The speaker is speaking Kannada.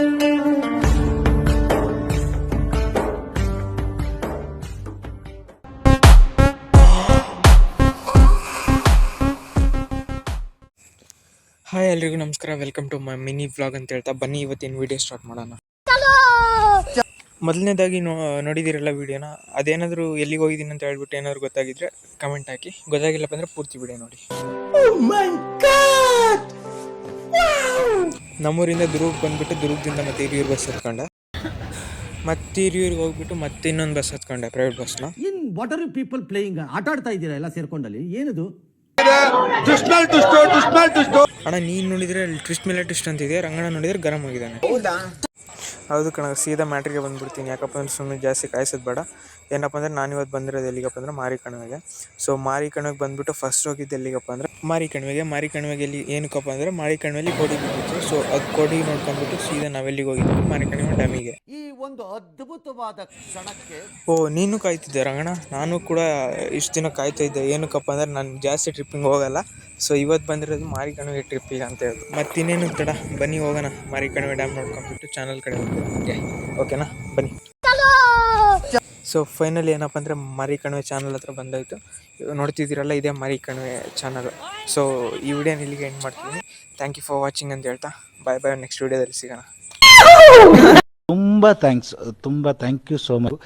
ಹಾಯ್ ಎಲ್ರಿಗೂ ನಮಸ್ಕಾರ. Welcome to my mini vlog ಅಂತ ಹೇಳ್ತಾ ಬನ್ನಿ. ಇವತ್ತಿನ ವಿಡಿಯೋ ಸ್ಟಾರ್ಟ್ ಮಾಡೋಣ. ಮೊದಲನೇದಾಗಿ ನೋ, ನೋಡಿದಿರಲ್ಲ ವಿಡಿಯೋನ ಅದೇನಾದರೂ ಎಲ್ಲಿಗೆ ಹೋಗಿದ್ದೀನಿ ಅಂತ ಹೇಳ್ಬಿಟ್ಟು ಏನಾದ್ರು ಗೊತ್ತಾಗಿದ್ರೆ ಕಮೆಂಟ್ ಹಾಕಿ. ಗೊತ್ತಾಗಿಲ್ಲಪ್ಪ ಅಂದ್ರೆ ಪೂರ್ತಿ ವಿಡಿಯೋ ನೋಡಿ. ನಮ್ಮೂರಿಂದ ದುರ್ಗ್ ಬಂದ್ಬಿಟ್ಟು ದುರ್ಗದಿಂದ ಮತ್ತೆ ಹಿರಿಯೂರ್ ಬಸ್ ಹತ್ಕೊಂಡೆ. ಮತ್ತೆ ಹಿರಿಯೂರಿಗೆ ಹೋಗ್ಬಿಟ್ಟು ಮತ್ತೆ ಇನ್ನೊಂದು ಬಸ್ ಹತ್ಕೊಂಡೆ ಪ್ರೈವೇಟ್ ಬಸ್ನ in what are you people playing ಆಟ ಆಡ್ತಾ ಇದ್ದೀರಾ ಎಲ್ಲ ಸೇರ್ಕೊಂಡಲ್ಲಿ? ಏನಿದು? ಅಣ್ಣ ನೀನ್ ನೋಡಿದ್ರೆ ಟ್ವಿಸ್ಟ್ ಮೇಲೆ ಟ್ವಿಸ್ಟ್ ಅಂತಿದೆ ರಂಗಣ್ಣ ನೋಡಿದ್ರೆ ಗರಂ ಆಗಿದ್ದಾನೆ. ಹೌದು ಕಣ, ಸೀದಾ ಮ್ಯಾಟ್ರಿಗೆ ಬಂದ್ಬಿಡ್ತೀನಿ. ಯಾಕಪ್ಪ ಅಂದ್ರೆ ಸುಮ್ಮನೆ ಜಾಸ್ತಿ ಕಾಯಿಸೋದು ಬೇಡ. ಏನಪ್ಪ ಅಂದರೆ ನಾನು ಇವತ್ತು ಬಂದಿರೋದು ಎಲ್ಲಿಗಪ್ಪ ಅಂದರೆ ಮಾರಿ ಕಣಿವೆಗೆ. ಸೊ ಮಾರಿ ಕಣಿವೆಗೆ ಬಂದ್ಬಿಟ್ಟು ಫಸ್ಟ್ ಹೋಗಿದ್ದು ಎಲ್ಲಿಗಪ್ಪ ಅಂದರೆ ಮಾರಿ ಕಣಿವೆಗೆ. ಮಾರಿ ಕಣಿವೆಗೆ ಎಲ್ಲಿ, ಏನಕ್ಕಪ್ಪ ಅಂದರೆ ಮಾರಿ ಕಣಿವೆಯಲ್ಲಿ ಕೋಡಿ ಬಿದ್ದಿತ್ತು. ಸೊ ಅದು ಕೋಡಿ ನೋಡ್ಕೊಂಡ್ಬಿಟ್ಟು ಸೀದಾ ನಾವೆಲ್ಲಿಗೆ ಹೋಗಿದ್ವಿ? ಮಾರಿ ಕಣಿವೆ ಡ್ಯಾಮಿಗೆ. ಒಂದು ಅದ್ಭುತವಾದ ಕ್ಷಣಕ್ಕೆ ಓ, ನೀನು ಕಾಯ್ತಿದ್ದೆ ರಂಗಣ್ಣ. ನಾನು ಕೂಡ ಇಷ್ಟು ದಿನ ಕಾಯ್ತಾ ಇದ್ದೆ. ಏನಕ್ಕಪ್ಪ ಅಂದ್ರೆ ನಾನು ಜಾಸ್ತಿ ಟ್ರಿಪ್ಪಿಂಗ್ ಹೋಗಲ್ಲ. ಸೊ ಇವತ್ತು ಬಂದಿರೋದು ಮಾರಿಕಣ್ವೆ ಟ್ರಿಪ್ಪಿಗೆ ಅಂತ ಹೇಳಿ ಮತ್ತಿನ್ನೇನು ತಡ, ಬನ್ನಿ ಹೋಗೋಣ. ಮಾರಿ ಕಣಿವೆ ಡ್ಯಾಮ್ ನೋಡ್ಕೊಂಡ್ಬಿಟ್ಟು ಚಾನಲ್ ಕಡೆ ಓಕೆ ಓಕೆನಾ ಬನ್ನಿ. ಸೊ ಫೈನಲ್ ಏನಪ್ಪ ಅಂದರೆ ಮರಿ ಚಾನಲ್ ಹತ್ರ ಬಂದಾಯಿತು. ನೋಡ್ತಿದ್ದೀರಲ್ಲ, ಇದೇ ಮರಿ ಚಾನಲ್ ಸೊ ಈ ವಿಡಿಯೋನ ಇಲ್ಲಿಗೆ ಎಂಡ್ ಮಾಡ್ತೀನಿ. ಥ್ಯಾಂಕ್ ಯು ಫಾರ್ ವಾಚಿಂಗ್ ಅಂತ ಹೇಳ್ತಾ. ಬಾಯ್ ಬಾಯ್ ನೆಕ್ಸ್ಟ್ ವಿಡಿಯೋದಲ್ಲಿ ಸಿಗೋಣ. ತುಂಬ ಥ್ಯಾಂಕ್ಸ್ ತುಂಬ ಥ್ಯಾಂಕ್ ಯು ಸೋ ಮಚ್